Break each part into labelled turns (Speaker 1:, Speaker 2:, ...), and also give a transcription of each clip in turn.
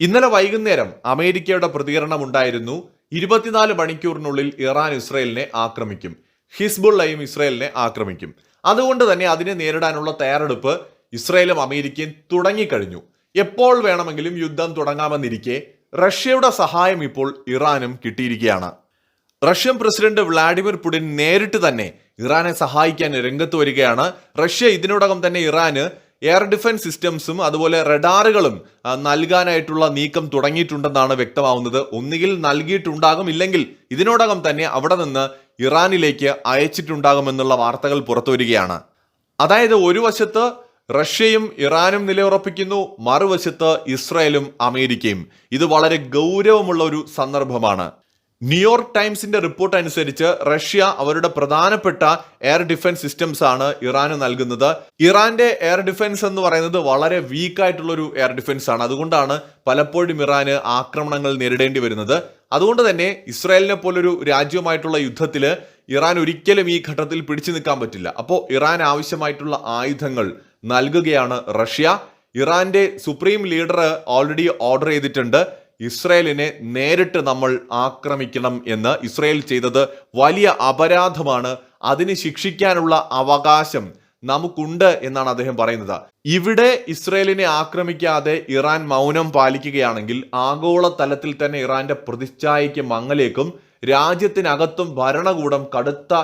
Speaker 1: ഇന്നലെ വൈകുന്നേരം അമേരിക്കയുടെ പ്രതികരണം ഉണ്ടായിരുന്നു. ഇരുപത്തിനാല് മണിക്കൂറിനുള്ളിൽ ഇറാൻ ഇസ്രയേലിനെ ആക്രമിക്കും. ഹിസ്ബുള്ളയും ഇസ്രയേലിനെ ആക്രമിക്കും. അതുകൊണ്ട് തന്നെ അതിനെ നേരിടാനുള്ള തയ്യാറെടുപ്പ് ഇസ്രയേലും അമേരിക്കയും തുടങ്ങിക്കഴിഞ്ഞു. എപ്പോൾ വേണമെങ്കിലും യുദ്ധം തുടങ്ങാമെന്നിരിക്കെ റഷ്യയുടെ സഹായം ഇപ്പോൾ ഇറാനും കിട്ടിയിരിക്കുകയാണ്. റഷ്യൻ പ്രസിഡന്റ് വ്ളാഡിമിർ പുടിൻ നേരിട്ട് തന്നെ ഇറാനെ സഹായിക്കാൻ രംഗത്ത് വരികയാണ്. റഷ്യ ഇതിനോടകം തന്നെ ഇറാന് എയർ ഡിഫൻസ് സിസ്റ്റംസും അതുപോലെ റഡാറുകളും നൽകാനായിട്ടുള്ള നീക്കം തുടങ്ങിയിട്ടുണ്ടെന്നാണ് വ്യക്തമാവുന്നത്. ഒന്നുകിൽ നൽകിയിട്ടുണ്ടാകും ഇല്ലെങ്കിൽ ഇതിനോടകം തന്നെ അവിടെ നിന്ന് ഇറാനിലേക്ക് അയച്ചിട്ടുണ്ടാകുമെന്നുള്ള വാർത്തകൾ പുറത്തുവരികയാണ്. അതായത് ഒരു വശത്ത് റഷ്യയും ഇറാനും നിലയുറപ്പിക്കുന്നു മറുവശത്ത് ഇസ്രായേലും അമേരിക്കയും. ഇത് വളരെ ഗൗരവമുള്ള ഒരു സന്ദർഭമാണ്. ന്യൂയോർക്ക് ടൈംസിന്റെ റിപ്പോർട്ട് അനുസരിച്ച് റഷ്യ അവരുടെ പ്രധാനപ്പെട്ട എയർ ഡിഫൻസ് സിസ്റ്റംസ് ആണ് ഇറാന് നൽകുന്നത്. ഇറാന്റെ എയർ ഡിഫൻസ് എന്ന് പറയുന്നത് വളരെ വീക്ക് ആയിട്ടുള്ള ഒരു എയർ ഡിഫൻസ് ആണ്. അതുകൊണ്ടാണ് പലപ്പോഴും ഇറാന് ആക്രമണങ്ങൾ നേരിടേണ്ടി വരുന്നത്. അതുകൊണ്ട് തന്നെ ഇസ്രായേലിനെ പോലൊരു രാജ്യവുമായിട്ടുള്ള യുദ്ധത്തിൽ ഇറാൻ ഒരിക്കലും ഈ ഘട്ടത്തിൽ പിടിച്ചു നിൽക്കാൻ പറ്റില്ല. അപ്പോൾ ഇറാൻ ആവശ്യമായിട്ടുള്ള ആയുധങ്ങൾ നൽകുകയാണ് റഷ്യ. ഇറാന്റെ സുപ്രീം ലീഡർ ഓൾറെഡി ഓർഡർ ചെയ്തിട്ടുണ്ട്. ഇസ്രയേലിനെ നേരിട്ട് നമ്മൾ ആക്രമിക്കണം എന്ന് ഇസ്രയേൽ ചെയ്തത് വലിയ അപരാധമാണ്. അതിന് ശിക്ഷിക്കാനുള്ള അവകാശം നമുക്കുണ്ട് എന്നാണ് അദ്ദേഹം പറയുന്നത്. ഇവിടെ ഇസ്രയേലിനെ ആക്രമിക്കാതെ ഇറാൻ മൗനം പാലിക്കുകയാണെങ്കിൽ ആഗോള തലത്തിൽ തന്നെ ഇറാന്റെ പ്രതിച്ഛായയ്ക്ക് മങ്ങലേക്കും രാജ്യത്തിനകത്തും ഭരണകൂടം കടുത്ത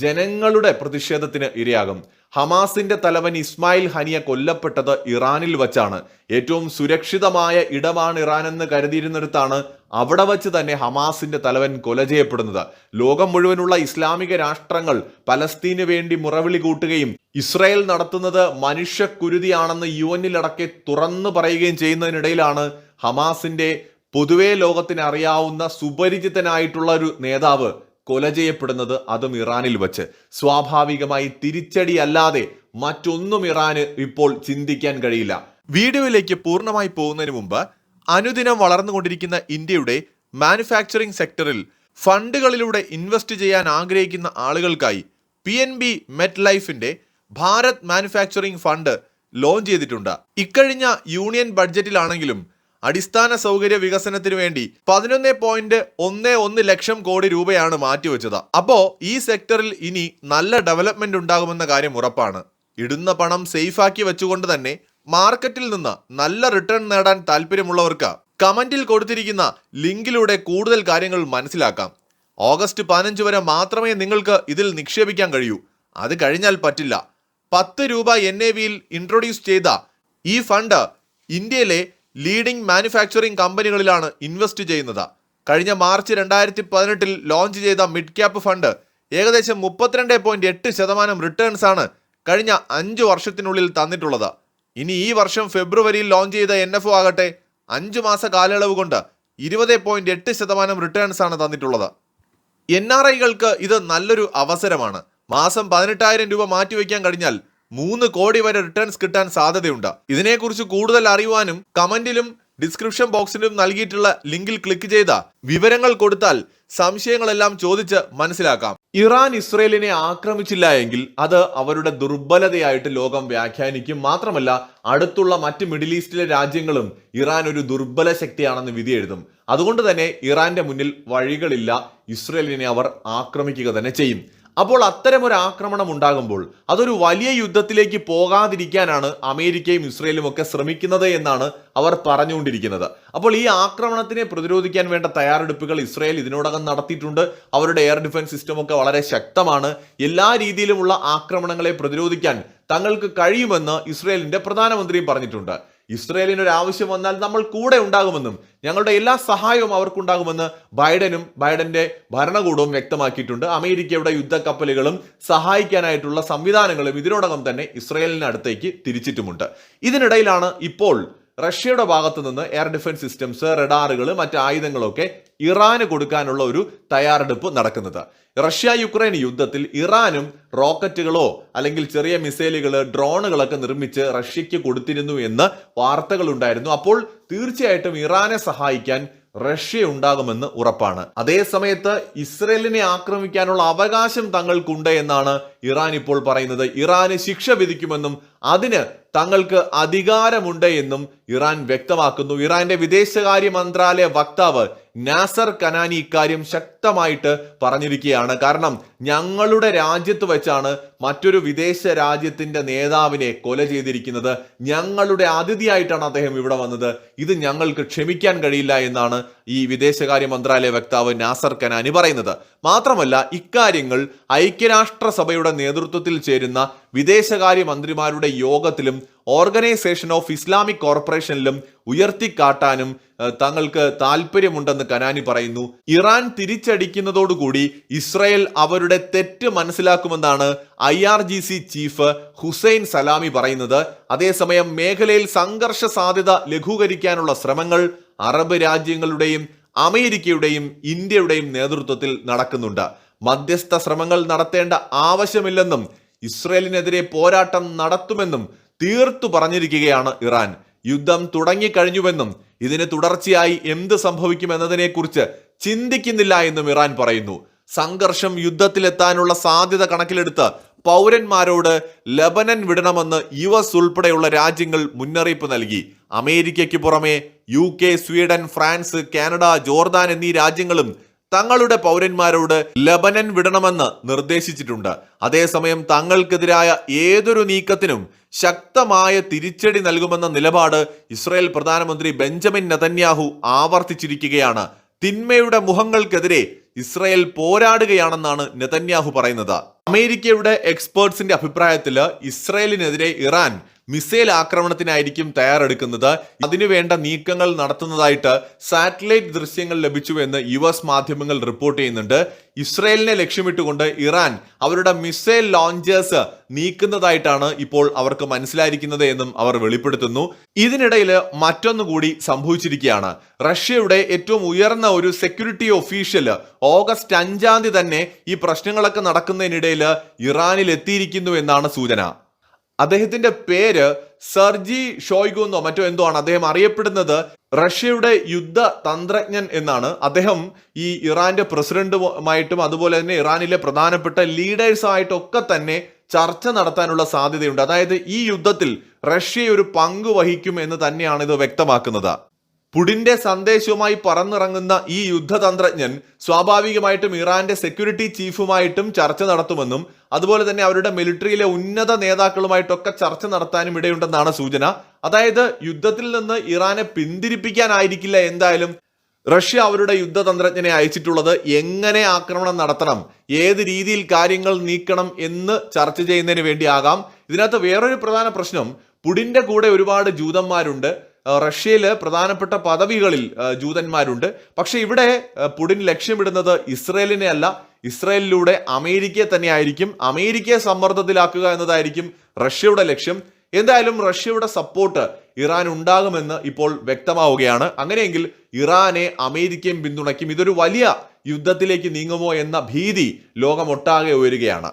Speaker 1: ജനങ്ങളുടെ പ്രതിഷേധത്തിന് ഇരയാകും. ഹമാസിന്റെ തലവൻ ഇസ്മായിൽ ഹനിയ കൊല്ലപ്പെട്ടത് ഇറാനിൽ വച്ചാണ്. ഏറ്റവും സുരക്ഷിതമായ ഇടമാണ് ഇറാൻ എന്ന് കരുതിയിരുന്നിടത്താണ് അവിടെ വച്ച് തന്നെ ഹമാസിന്റെ തലവൻ കൊല ചെയ്യപ്പെടുന്നത്. ലോകം മുഴുവനുള്ള ഇസ്ലാമിക രാഷ്ട്രങ്ങൾ പലസ്തീന് വേണ്ടി മുറവിളി കൂട്ടുകയും ഇസ്രായേൽ നടത്തുന്നത് മനുഷ്യക്കുരുതിയാണെന്ന് യു എന്നിലടക്കെ തുറന്നു പറയുകയും ചെയ്യുന്നതിനിടയിലാണ് ഹമാസിന്റെ പൊതുവേ ലോകത്തിന് അറിയാവുന്ന സുപരിചിതനായിട്ടുള്ള ഒരു നേതാവ് കൊല ചെയ്യപ്പെടുന്നത് അതും ഇറാനിൽ വച്ച്. സ്വാഭാവികമായി തിരിച്ചടി അല്ലാതെ മറ്റൊന്നും ഇറാന് ഇപ്പോൾ ചിന്തിക്കാൻ കഴിയില്ല. വീഡിയോയിലേക്ക് പൂർണമായി പോകുന്നതിന് മുമ്പ് അനുദിനം വളർന്നുകൊണ്ടിരിക്കുന്ന ഇന്ത്യയുടെ മാനുഫാക്ചറിംഗ് സെക്ടറിൽ ഫണ്ടുകളിലൂടെ ഇൻവെസ്റ്റ് ചെയ്യാൻ ആഗ്രഹിക്കുന്ന ആളുകൾക്കായി പി എൻ ബി മെറ്റ് ലൈഫിന്റെ ഭാരത് മാനുഫാക്ചറിംഗ് ഫണ്ട് ലോഞ്ച് ചെയ്തിട്ടുണ്ട്. ഇക്കഴിഞ്ഞ യൂണിയൻ ബഡ്ജറ്റിലാണെങ്കിലും അടിസ്ഥാന സൗകര്യ വികസനത്തിന് വേണ്ടി പതിനൊന്ന് പോയിന്റ് ഒന്ന് ഒന്ന് ലക്ഷം കോടി രൂപയാണ് മാറ്റിവെച്ചത്. അപ്പോ ഈ സെക്ടറിൽ ഇനി നല്ല ഡെവലപ്മെന്റ് ഉണ്ടാകുമെന്ന കാര്യം ഉറപ്പാണ്. ഇടുന്ന പണം സേഫാക്കി വെച്ചുകൊണ്ട് തന്നെ മാർക്കറ്റിൽ നിന്ന് നല്ല റിട്ടേൺ നേടാൻ താല്പര്യമുള്ളവർക്ക് കമന്റിൽ കൊടുത്തിരിക്കുന്ന ലിങ്കിലൂടെ കൂടുതൽ കാര്യങ്ങൾ മനസ്സിലാക്കാം. ഓഗസ്റ്റ് പതിനഞ്ച് വരെ മാത്രമേ നിങ്ങൾക്ക് ഇതിൽ നിക്ഷേപിക്കാൻ കഴിയൂ. അത് കഴിഞ്ഞാൽ പറ്റില്ല. പത്ത് രൂപ എൻ എ വിയിൽ ഇൻട്രൊഡ്യൂസ് ചെയ്ത ഈ ഫണ്ട് ഇന്ത്യയിലെ ലീഡിംഗ് മാനുഫാക്ചറിംഗ് കമ്പനികളിലാണ് ഇൻവെസ്റ്റ് ചെയ്യുന്നത്. കഴിഞ്ഞ മാർച്ച് രണ്ടായിരത്തി പതിനെട്ടിൽ ലോഞ്ച് ചെയ്ത മിഡ് ക്യാപ്പ് ഫണ്ട് ഏകദേശം മുപ്പത്തിരണ്ട് പോയിന്റ് എട്ട് ശതമാനം റിട്ടേൺസ് ആണ് കഴിഞ്ഞ അഞ്ച് വർഷത്തിനുള്ളിൽ തന്നിട്ടുള്ളത്. ഇനി ഈ വർഷം ഫെബ്രുവരിയിൽ ലോഞ്ച് ചെയ്ത എൻ എഫ് ആകട്ടെ അഞ്ചു മാസ കാലയളവ് കൊണ്ട് ഇരുപത് പോയിന്റ് എട്ട് ശതമാനം റിട്ടേൺസ് ആണ് തന്നിട്ടുള്ളത്. എൻ ആർ ഐകൾക്ക് ഇത് നല്ലൊരു അവസരമാണ്. മാസം പതിനെട്ടായിരം രൂപ മാറ്റിവെക്കാൻ കഴിഞ്ഞാൽ മൂന്ന് കോടി വരെ റിട്ടേൺസ് കിട്ടാൻ സാധ്യതയുണ്ട്. ഇതിനെക്കുറിച്ച് കൂടുതൽ അറിയുവാനും കമന്റിലും ഡിസ്ക്രിപ്ഷൻ ബോക്സിലും നൽകിയിട്ടുള്ള ലിങ്കിൽ ക്ലിക്ക് ചെയ്ത വിവരങ്ങൾ കൊടുത്താൽ സംശയങ്ങളെല്ലാം ചോദിച്ച് മനസ്സിലാക്കാം. ഇറാൻ ഇസ്രയേലിനെ ആക്രമിച്ചില്ല എങ്കിൽ അത് അവരുടെ ദുർബലതയായിട്ട് ലോകം വ്യാഖ്യാനിക്കും. മാത്രമല്ല അടുത്തുള്ള മറ്റ് മിഡിൽ ഈസ്റ്റിലെ രാജ്യങ്ങളും ഇറാൻ ഒരു ദുർബല ശക്തിയാണെന്ന് വിധി എഴുതും. അതുകൊണ്ട് തന്നെ ഇറാന്റെ മുന്നിൽ വഴികളില്ല ഇസ്രയേലിനെ അവർ ആക്രമിക്കുക തന്നെ ചെയ്യും. അപ്പോൾ അത്തരം ഒരു ആക്രമണം ഉണ്ടാകുമ്പോൾ അതൊരു വലിയ യുദ്ധത്തിലേക്ക് പോകാതിരിക്കാനാണ് അമേരിക്കയും ഇസ്രയേലും ഒക്കെ ശ്രമിക്കുന്നത് എന്നാണ് അവർ പറഞ്ഞുകൊണ്ടിരിക്കുന്നത്. അപ്പോൾ ഈ ആക്രമണത്തിനെ പ്രതിരോധിക്കാൻ വേണ്ട തയ്യാറെടുപ്പുകൾ ഇസ്രയേൽ ഇതിനോടകം നടത്തിയിട്ടുണ്ട്. അവരുടെ എയർ ഡിഫൻസ് സിസ്റ്റം ഒക്കെ വളരെ ശക്തമാണ്. എല്ലാ രീതിയിലുമുള്ള ആക്രമണങ്ങളെ പ്രതിരോധിക്കാൻ തങ്ങൾക്ക് കഴിയുമെന്ന് ഇസ്രയേലിന്റെ പ്രധാനമന്ത്രിയും പറഞ്ഞിട്ടുണ്ട്. ഇസ്രയേലിന് ഒരു ആവശ്യം വന്നാൽ നമ്മൾ കൂടെ ഉണ്ടാകുമെന്നും ഞങ്ങളുടെ എല്ലാ സഹായവും അവർക്കുണ്ടാകുമെന്ന് ബൈഡനും ബൈഡന്റെ ഭരണകൂടവും വ്യക്തമാക്കിയിട്ടുണ്ട്. അമേരിക്കയുടെ യുദ്ധക്കപ്പലുകളും സഹായിക്കാനായിട്ടുള്ള സംവിധാനങ്ങളും ഇതിനോടകം തന്നെ ഇസ്രയേലിന് അടുത്തേക്ക് തിരിച്ചിട്ടുമുണ്ട്. ഇതിനിടയിലാണ് ഇപ്പോൾ റഷ്യയുടെ ഭാഗത്ത് നിന്ന് എയർ ഡിഫൻസ് സിസ്റ്റംസ് റഡാറുകൾ മറ്റ് ആയുധങ്ങളൊക്കെ ഇറാന് കൊടുക്കാനുള്ള ഒരു തയ്യാറെടുപ്പ് നടക്കുന്നത്. റഷ്യ യുക്രൈൻ യുദ്ധത്തിൽ ഇറാനും റോക്കറ്റുകളോ അല്ലെങ്കിൽ ചെറിയ മിസൈലുകൾ ഡ്രോണുകളൊക്കെ നിർമ്മിച്ച് റഷ്യയ്ക്ക് കൊടുത്തിരുന്നു എന്ന് വാർത്തകളുണ്ടായിരുന്നു. അപ്പോൾ തീർച്ചയായിട്ടും ഇറാനെ സഹായിക്കാൻ റഷ്യ ഉണ്ടാകുമെന്ന് ഉറപ്പാണ്. അതേ സമയത്ത് ഇസ്രയേലിനെ ആക്രമിക്കാനുള്ള അവകാശം തങ്ങൾക്കുണ്ട് എന്നാണ് ഇറാൻ ഇപ്പോൾ പറയുന്നത്. ഇറാന് ശിക്ഷ വിധിക്കുമെന്നും അതിന് തങ്ങൾക്ക് അധികാരമുണ്ട് എന്നും ഇറാൻ വ്യക്തമാക്കുന്നു. ഇറാന്റെ വിദേശകാര്യ മന്ത്രാലയ വക്താവ് നാസർ കനാനി ഇക്കാര്യം ശക്തമായിട്ട് പറഞ്ഞിരിക്കുകയാണ്. കാരണം ഞങ്ങളുടെ രാജ്യത്ത് വെച്ചാണ് മറ്റൊരു വിദേശ രാജ്യത്തിന്റെ നേതാവിനെ കൊല ചെയ്തിരിക്കുന്നത്. ഞങ്ങളുടെ അതിഥിയായിട്ടാണ് അദ്ദേഹം ഇവിടെ വന്നത്. ഇത് ഞങ്ങൾക്ക് ക്ഷമിക്കാൻ കഴിയില്ല എന്നാണ് ഈ വിദേശകാര്യ മന്ത്രാലയ വക്താവ് നാസർ കനാനി പറയുന്നത്. മാത്രമല്ല ഇക്കാര്യങ്ങൾ ഐക്യരാഷ്ട്രസഭയുടെ നേതൃത്വത്തിൽ ചേരുന്ന വിദേശകാര്യ മന്ത്രിമാരുടെ യോഗത്തിലും ഓർഗനൈസേഷൻ ഓഫ് ഇസ്ലാമിക് കോർപ്പറേഷനിലും ഉയർത്തിക്കാട്ടാനും തങ്ങൾക്ക് താല്പര്യമുണ്ടെന്ന് കനാനി പറയുന്നു. ഇറാൻ തിരിച്ചടിക്കുന്നതോടുകൂടി ഇസ്രയേൽ അവരുടെ തെറ്റ് മനസ്സിലാക്കുമെന്നാണ് I R G C chief Hossein Salami പറയുന്നത്. അതേസമയം മേഖലയിൽ സംഘർഷ സാധ്യത ലഘൂകരിക്കാനുള്ള ശ്രമങ്ങൾ അറബ് രാജ്യങ്ങളുടെയും അമേരിക്കയുടെയും ഇന്ത്യയുടെയും നേതൃത്വത്തിൽ നടക്കുന്നുണ്ട്. മധ്യസ്ഥ ശ്രമങ്ങൾ നടത്തേണ്ട ആവശ്യമില്ലെന്നും ഇസ്രയേലിനെതിരെ പോരാട്ടം നടത്തുമെന്നും തീർത്തു പറഞ്ഞിരിക്കുകയാണ് ഇറാൻ. യുദ്ധം തുടങ്ങിക്കഴിഞ്ഞുവെന്നും ഇതിന് തുടർച്ചയായി എന്ത് സംഭവിക്കുമെന്നതിനെക്കുറിച്ച് ചിന്തിക്കുന്നില്ല എന്നും ഇറാൻ പറയുന്നു. സംഘർഷം യുദ്ധത്തിലെത്താനുള്ള സാധ്യത കണക്കിലെടുത്ത് പൗരന്മാരോട് ലബനൻ വിടണമെന്ന് യു എസ് ഉൾപ്പെടെയുള്ള രാജ്യങ്ങൾ മുന്നറിയിപ്പ് നൽകി. അമേരിക്കയ്ക്ക് പുറമെ U K Sweden France Canada Jordan എന്നീ രാജ്യങ്ങളും തങ്ങളുടെ പൗരന്മാരോട് ലബനൻ വിടണമെന്ന് നിർദ്ദേശിച്ചിട്ടുണ്ട്. അതേസമയം തങ്ങൾക്കെതിരായ ഏതൊരു നീക്കത്തിനും ശക്തമായ തിരിച്ചടി നൽകുമെന്ന നിലപാട് ഇസ്രായേൽ പ്രധാനമന്ത്രി ബെഞ്ചമിൻ നെതന്യാഹു ആവർത്തിച്ചിരിക്കുകയാണ്. തിന്മയുടെ മുഖങ്ങൾക്കെതിരെ ഇസ്രായേൽ പോരാടുകയാണെന്നാണ് നെതന്യാഹു പറയുന്നത്. അമേരിക്കയുടെ എക്സ്പേർട്സിന്റെ അഭിപ്രായത്തിൽ ഇസ്രായേലിനെതിരെ ഇറാൻ മിസൈൽ ആക്രമണത്തിനായിരിക്കും തയ്യാറെടുക്കുന്നത്. അതിനുവേണ്ട നീക്കങ്ങൾ നടത്തുന്നതായിട്ട് സാറ്റലൈറ്റ് ദൃശ്യങ്ങൾ ലഭിച്ചുവെന്ന് യു എസ് മാധ്യമങ്ങൾ റിപ്പോർട്ട് ചെയ്യുന്നുണ്ട്. ഇസ്രയേലിനെ ലക്ഷ്യമിട്ടുകൊണ്ട് ഇറാൻ അവരുടെ മിസൈൽ ലോഞ്ചേഴ്സ് നീക്കുന്നതായിട്ടാണ് ഇപ്പോൾ അവർക്ക് മനസ്സിലായിരിക്കുന്നത് എന്നും അവർ വെളിപ്പെടുത്തുന്നു. ഇതിനിടയിൽ മറ്റൊന്നു കൂടി സംഭവിച്ചിരിക്കുകയാണ്. റഷ്യയുടെ ഏറ്റവും ഉയർന്ന ഒരു സെക്യൂരിറ്റി ഒഫീഷ്യൽ ഓഗസ്റ്റ് അഞ്ചാം തീയതി തന്നെ ഈ പ്രശ്നങ്ങളൊക്കെ നടക്കുന്നതിനിടയിൽ ഇറാനിൽ എത്തിയിരിക്കുന്നു എന്നാണ് സൂചന. അദ്ദേഹത്തിന്റെ പേര് സർജി ഷോയ്ഗു എന്നോ മറ്റോ എന്തോ ആണ്. അദ്ദേഹം അറിയപ്പെടുന്നത് റഷ്യയുടെ യുദ്ധ തന്ത്രജ്ഞൻ എന്നാണ്. അദ്ദേഹം ഈ ഇറാന്റെ പ്രസിഡന്റുമായിട്ടും അതുപോലെ തന്നെ ഇറാനിലെ പ്രധാനപ്പെട്ട ലീഡേഴ്സായിട്ടൊക്കെ തന്നെ ചർച്ച നടത്താനുള്ള സാധ്യതയുണ്ട്. അതായത് ഈ യുദ്ധത്തിൽ റഷ്യ ഒരു പങ്ക് വഹിക്കും എന്ന് തന്നെയാണ് ഇത് വ്യക്തമാക്കുന്നത്. പുടിന്റെ സന്ദേശവുമായി പറന്നിറങ്ങുന്ന ഈ യുദ്ധതന്ത്രജ്ഞൻ സ്വാഭാവികമായിട്ടും ഇറാന്റെ സെക്യൂരിറ്റി ചീഫുമായിട്ടും ചർച്ച നടത്തുമെന്നും അതുപോലെ തന്നെ അവരുടെ മിലിറ്ററിയിലെ ഉന്നത നേതാക്കളുമായിട്ടൊക്കെ ചർച്ച നടത്താനും ഇടയുണ്ടെന്നാണ് സൂചന. അതായത് യുദ്ധത്തിൽ നിന്ന് ഇറാനെ പിന്തിരിപ്പിക്കാനായിരിക്കില്ല എന്തായാലും റഷ്യ അവരുടെ യുദ്ധതന്ത്രജ്ഞനെ അയച്ചിട്ടുള്ളത് എങ്ങനെ ആക്രമണം നടത്തണം ഏത് രീതിയിൽ കാര്യങ്ങൾ നീക്കണം എന്ന് ചർച്ച ചെയ്യുന്നതിന് വേണ്ടിയാകാം. ഇതിനകത്ത് വേറൊരു പ്രധാന പ്രശ്നം പുടിന്റെ കൂടെ ഒരുപാട് ജൂതന്മാരുണ്ട്. ആ, റഷ്യയിൽ പ്രധാനപ്പെട്ട പദവികളിൽ ജൂതന്മാരുണ്ട്. പക്ഷെ ഇവിടെ പുടിൻ ലക്ഷ്യമിടുന്നത് ഇസ്രയേലിനെ അല്ല ഇസ്രയേലിലൂടെ അമേരിക്കയെ തന്നെയായിരിക്കും. അമേരിക്കയെ സമ്മർദ്ദത്തിലാക്കുക എന്നതായിരിക്കും റഷ്യയുടെ ലക്ഷ്യം. എന്തായാലും റഷ്യയുടെ സപ്പോർട്ട് ഇറാൻ ഉണ്ടാകുമെന്ന് ഇപ്പോൾ വ്യക്തമാവുകയാണ്. അങ്ങനെയെങ്കിൽ ഇറാനെ അമേരിക്കയും പിന്തുണയ്ക്കും. ഇതൊരു വലിയ യുദ്ധത്തിലേക്ക് നീങ്ങുമോ എന്ന ഭീതി ലോകമൊട്ടാകെ ഉയരുകയാണ്.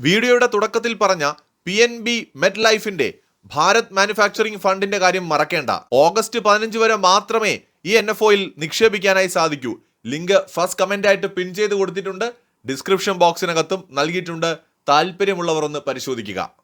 Speaker 1: വീഡിയോയുടെ തുടക്കത്തിൽ പറഞ്ഞ പി എൻ ബി മെറ്റ് ലൈഫിന്റെ ഭാരത് മാനുഫാക്ചറിംഗ് ഫണ്ടിന്റെ കാര്യം മറക്കേണ്ട. ഓഗസ്റ്റ് പതിനഞ്ച് വരെ മാത്രമേ ഈ എൻ എഫ് ഒയിൽ നിക്ഷേപിക്കാനായി സാധിക്കൂ. ലിങ്ക് ഫസ്റ്റ് കമന്റ് ആയിട്ട് പിൻ ചെയ്ത് കൊടുത്തിട്ടുണ്ട്. ഡിസ്ക്രിപ്ഷൻ ബോക്സിനകത്തും നൽകിയിട്ടുണ്ട്. താല്പര്യമുള്ളവർ ഒന്ന് പരിശോധിക്കുക.